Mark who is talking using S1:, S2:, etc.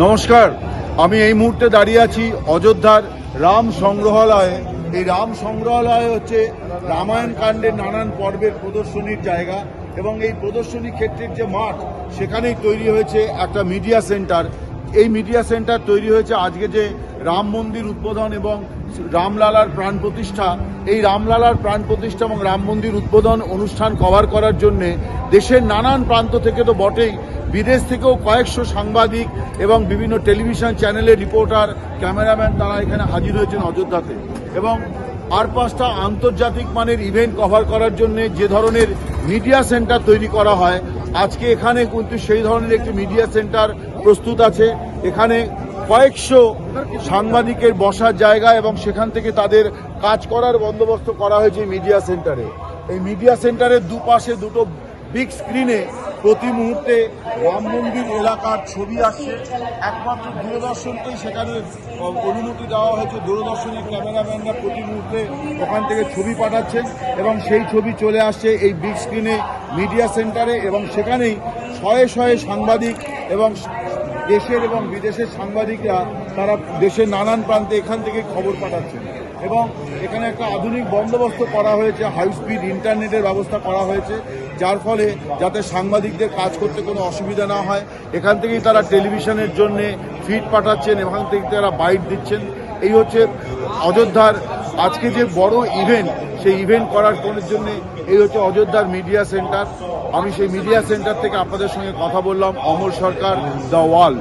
S1: নমস্কার। আমি এই মুহূর্তে দাঁড়িয়ে আছি অযোধ্যার রাম সংগ্রহালয়ে। এই রাম সংগ্রহালয় হচ্ছে রামায়ণ কাণ্ডের নানান পর্বের প্রদর্শনীর জায়গা এবং এই প্রদর্শনী ক্ষেত্রের যে মাঠ, সেখানেই তৈরি হয়েছে একটা মিডিয়া সেন্টার এই মিডিয়া সেন্টার তৈরি হয়েছে আজকে যে রাম মন্দির উদ্বোধন এবং রামলালার প্রাণ প্রতিষ্ঠা, এই রামলালার প্রাণ প্রতিষ্ঠা এবং রাম মন্দির উদ্বোধন অনুষ্ঠান কভার করার জন্যে দেশের নানান প্রান্ত থেকে তো বটেই, বিদেশ থেকেও কয়েকশো সাংবাদিক এবং বিভিন্ন টেলিভিশন চ্যানেলের রিপোর্টার, ক্যামেরাম্যান তারা এখানে হাজির হয়েছেন অযোধ্যাতে। এবং আর পাঁচটা আন্তর্জাতিক মানের ইভেন্ট কভার করার জন্য যে ধরনের মিডিয়া সেন্টার তৈরি করা হয়, আজকে এখানে কিন্তু সেই ধরনের একটি মিডিয়া সেন্টার প্রস্তুত আছে। এখানে কয়েকশো সাংবাদিকের বসার জায়গা এবং সেখান থেকে তাদের কাজ করার বন্দোবস্ত করা হয়েছে মিডিয়া সেন্টারে এই মিডিয়া সেন্টারের দুপাশে দুটো বিগ স্ক্রিনে প্রতি মুহূর্তে রাম মন্দির এলাকার ছবি আসছে। একমাত্র দূরদর্শনকেই সেখানে অনুমতি দেওয়া হয়েছে। দূরদর্শনের ক্যামেরাম্যানরা প্রতি মুহূর্তে ওখান থেকে ছবি পাঠাচ্ছেন এবং সেই ছবি চলে আসছে এই বিগ স্ক্রিনে মিডিয়া সেন্টারে এবং সেখানেই শয়ে শয়ে সাংবাদিক এবং দেশের এবং বিদেশের সাংবাদিকরা তারা দেশের নানান প্রান্তে এখান থেকে খবর পাঠাচ্ছেন। এবং এখানে একটা আধুনিক বন্দোবস্ত করা হয়েছে হাই স্পিড ইন্টারনেটের ব্যবস্থা করা হয়েছে, যার ফলে যাতে সাংবাদিকদের কাজ করতে কোনো অসুবিধা না হয়। এখান থেকেই তারা টেলিভিশনের জন্যে ফিড পাঠাচ্ছেন, এখান থেকে তারা বাইট দিচ্ছেন। এই হচ্ছে অযোধ্যার আজকে যে বড় ইভেন্ট সেই ইভেন্ট করার জন্য এই হচ্ছে অযোধ্যার মিডিয়া সেন্টার আমি সেই মিডিয়া সেন্টার থেকে আপনাদের সঙ্গে কথা বললাম, অমর সরকার দ্য ওয়াল